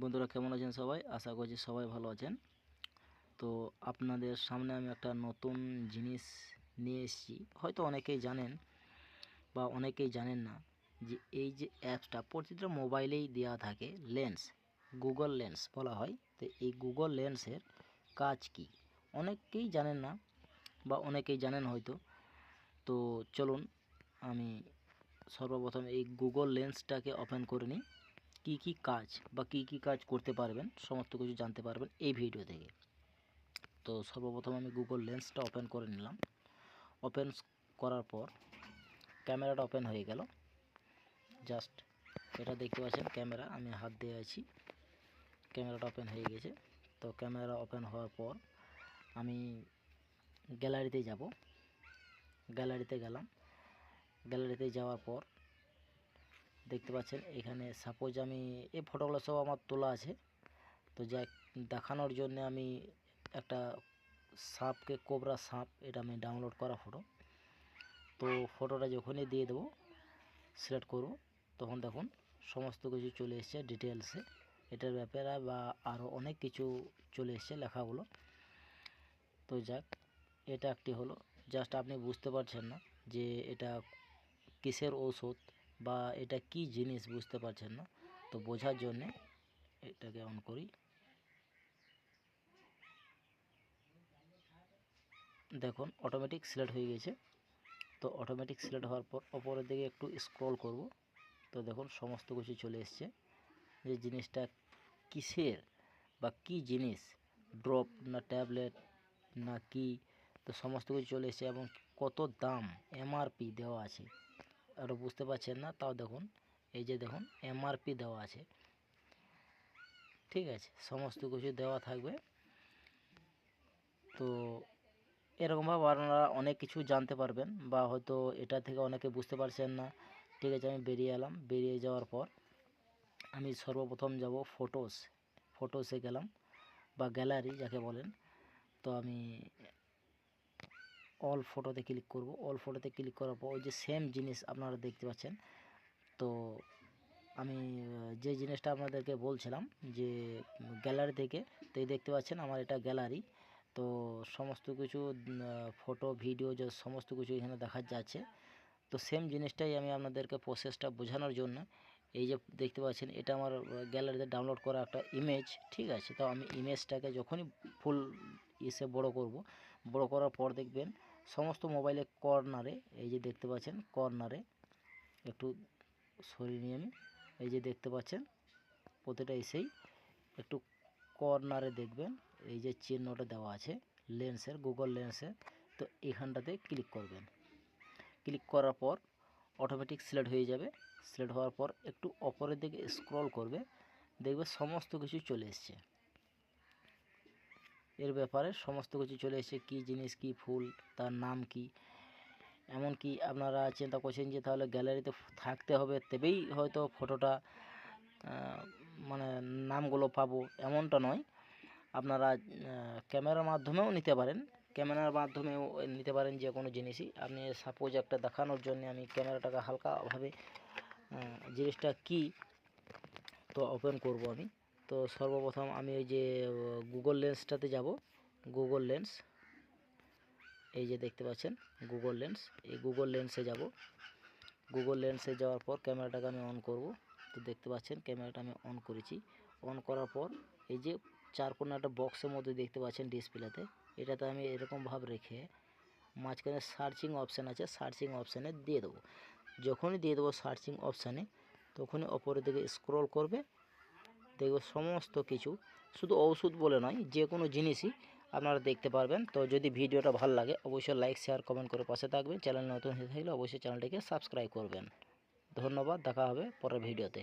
বন্ধুরা কেমন আছেন সবাই? আশা করছি সবাই ভালো আছেন। তো আপনাদের সামনে আমি একটা নতুন জিনিস নিয়ে এসেছি। হয়তো অনেকেই জানেন বা অনেকেই জানেন না যে এই যে অ্যাপসটা প্রতিটা মোবাইলেই দেওয়া থাকে, লেন্স, গুগল লেন্স বলা হয়। তো এই গুগল লেন্সের কাজ কি? অনেকেই জানেন না বা অনেকেই জানেন হয়তো। তো চলুন আমি সর্বপ্রথম এই গুগল লেন্সটাকে ওপেন করে নিই। কী কী কাজ বা কী কী কাজ করতে পারবেন, সমস্ত কিছু জানতে পারবেন এই ভিডিও থেকে তো সর্বপ্রথম আমি গুগল লেন্সটা ওপেন করে নিলাম। ওপেন করার পর ক্যামেরাটা ওপেন হয়ে গেল। জাস্ট এটা দেখতে পাচ্ছেন ক্যামেরা আমি হাত দিয়ে আছি। ক্যামেরাটা ওপেন হয়ে গেছে। তো ক্যামেরা ওপেন হওয়ার পর আমি গ্যালারিতে যাব। গ্যালারিতে গেলাম। গ্যালারিতে যাওয়ার পর দেখতে পাচ্ছেন, এখানে সাপোজ আমি, এই ফটোগুলো সব আমার তোলা আছে। তো যা দেখানোর জন্য আমি একটা সাপকে, কোবরা সাপ, এটা আমি ডাউনলোড করা ফটো তো ফটোটা যখনই দিয়ে দেবো সিলেক্ট করব, তখন দেখুন সমস্ত কিছু চলে এসছে ডিটেলসে এটার ব্যাপারে বা আরও অনেক কিছু চলে এসছে লেখাগুলো। তো যাক, এটা একটি হলো। জাস্ট আপনি বুঝতে পারছেন না যে এটা কিসের ঔষধ বা এটা কি জিনিস বুঝতে পারছেন না? তো বোঝার জন্যে এটাকে অন করি। দেখুন অটোমেটিক সিলেক্ট হয়ে গেছে। তো অটোমেটিক সিলেক্ট হওয়ার পর ওপরের দিকে একটু স্ক্রল করব। তো দেখুন, সমস্ত কিছু চলে এসছে। যে জিনিসটা কিসের বা কি জিনিস ড্রপ না ট্যাবলেট না কি, তো সমস্ত কিছু চলে এসছে এবং কত দাম এমআরপি দেওয়া আছে। আরও বুঝতে পারছেন না, তাও দেখুন। এই যে দেখুন এমআরপি দেওয়া আছে। ঠিক আছে, সমস্ত কিছু দেওয়া থাকবে। তো এরকমভাবে আপনারা অনেক কিছু জানতে পারবেন বা হয়তো এটা থেকে অনেকে বুঝতে পারছেন না। ঠিক আছে, আমি বেরিয়ে এলাম। বেরিয়ে যাওয়ার পর আমি সর্বপ্রথম যাব ফটোস ফটোসে গেলাম, বা গ্যালারি যাকে বলেন। তো আমি অল ফটোতে ক্লিক করব। অল ফটোতে ক্লিক করার পর ওই যে সেম জিনিস আপনারা দেখতে পাচ্ছেন। তো আমি যে জিনিসটা আপনাদেরকে বলছিলাম যে গ্যালারি থেকে, তো এই দেখতে পাচ্ছেন আমার এটা গ্যালারি তো সমস্ত কিছু ফটো ভিডিও যে সমস্ত কিছু এখানে দেখা যাচ্ছে। তো সেম জিনিসটাই আমি আপনাদেরকে প্রসেসটা বোঝানোর জন্য। এই যে দেখতে পাচ্ছেন, এটা আমার গ্যালারিতে ডাউনলোড করা একটা ইমেজ ঠিক আছে? তো আমি ইমেজটাকে যখনই ফুল এসে বড় করব। বড় করার পর দেখবেন সমস্ত মোবাইলে কর্নারে এই যে দেখতে পাচ্ছেন কর্নারে একটু সরিয়ে নিয়ে আমি এই যে দেখতে পাচ্ছেন প্রতিটা এসেই একটু কর্নারে দেখবেন এই যে চিহ্নটা দেওয়া আছে লেন্সের গুগল লেন্সের তো এখানটাতে ক্লিক করবেন। ক্লিক করার পর অটোমেটিক সিলেক্ট হয়ে যাবে। সিলেক্ট হওয়ার পর একটু অপরের দিকে স্ক্রল করবে, দেখবে সমস্ত কিছু চলে এসছে। এর ব্যাপারে সমস্ত কিছু চলে এসছে। কী জিনিস, কি ফুল, তার নাম কি? এমনকি আপনারা চিন্তা করছেন যে তাহলে গ্যালারিতে থাকতে হবে, তবেই হয়তো ফটোটা মানে নামগুলো পাবো। এমনটা নয়। আপনারা ক্যামেরার মাধ্যমেও নিতে পারেন। ক্যামেরার মাধ্যমেও নিতে পারেন যে কোনো জিনিসই। আপনি সাপোজ একটা দেখানোর জন্য আমি ক্যামেরাটাকে হালকাভাবে জিনিসটা কি, তো ওপেন করব আমি। তো সর্বপ্রথম আমি ওই যে গুগল লেন্সটাতে যাব। গুগল লেন্স এই যে দেখতে পাচ্ছেন গুগল লেন্স এই গুগল লেন্সে যাব। গুগল লেন্সে যাওয়ার পর ক্যামেরাটাকে আমি অন করব। তো দেখতে পাচ্ছেন, ক্যামেরাটা আমি অন করেছি। অন করার পর এই যে চার কোনো একটা বক্সের মধ্যে দেখতে পাচ্ছেন ডিসপ্লেতে এটাতে আমি এরকমভাবে রেখে মাঝখানে সার্চিং অপশান আছে সার্চিং অপশানে দিয়ে দেবো। যখনই দিয়ে দেবো সার্চিং অপশানে তখনই ওপরের দিকে স্ক্রল করবে। দেখবে সমস্ত কিছু। শুধু ওষুধ বলে নয় যে কোনো জিনিসই আপনারা দেখতে পারবেন। তো যদি ভিডিওটা ভালো লাগে, অবশ্যই লাইক শেয়ার কমেন্ট করে পাশে থাকবেন। চ্যানেল নতুন হয়ে থাকলে অবশ্যই চ্যানেলটিকে সাবস্ক্রাইব করবেন। ধন্যবাদ, দেখা হবে পরের ভিডিওতে।